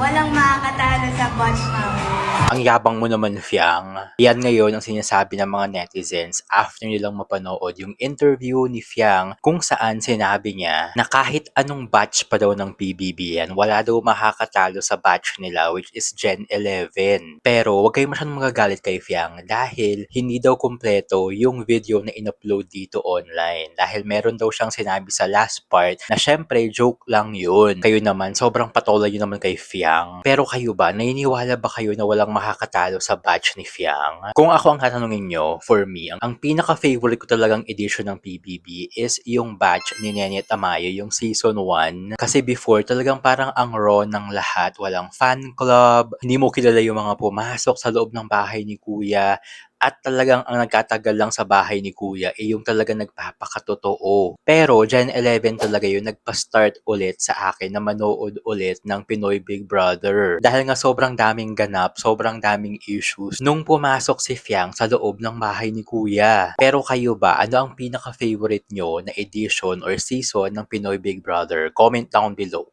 Walang makakatalo sa batch namin. Ang yabang mo naman, Fiang. Yan ngayon ang sinasabi ng mga netizens after nilang mapanood yung interview ni Fiang kung saan sinabi niya na kahit anong batch pa daw ng PBB yan, wala daw makakatalo sa batch nila which is Gen 11. Pero wag kayo masyadong magagalit kay Fiang dahil hindi daw kumpleto yung video na in-upload dito online. Dahil meron daw siyang sinabi sa last part na syempre joke lang yun. Kayo naman, sobrang patola yun naman kay Fiang. Pero kayo ba, naniniwala ba kayo na walang makakatalo sa batch ni Fiang? Kung ako ang tatanungin nyo, for me, ang, ang pinaka-favorite ko talagang edition ng PBB is yung batch ni Nene Tamayo, yung season 1. Kasi before, talagang parang ang raw ng lahat. Walang fan club, hindi mo kilala yung mga pumasok sa loob ng bahay ni Kuya, at talagang ang nagkatagal lang sa bahay ni Kuya ay yung talagang nagpapakatotoo. Pero Gen 11 talaga yung nagpa-start ulit sa akin na manood ulit ng Pinoy Big Brother. Dahil nga sobrang daming ganap, sobrang daming issues nung pumasok si Fiang sa loob ng bahay ni Kuya. Pero kayo ba, ano ang pinaka-favorite nyo na edition or season ng Pinoy Big Brother? Comment down below.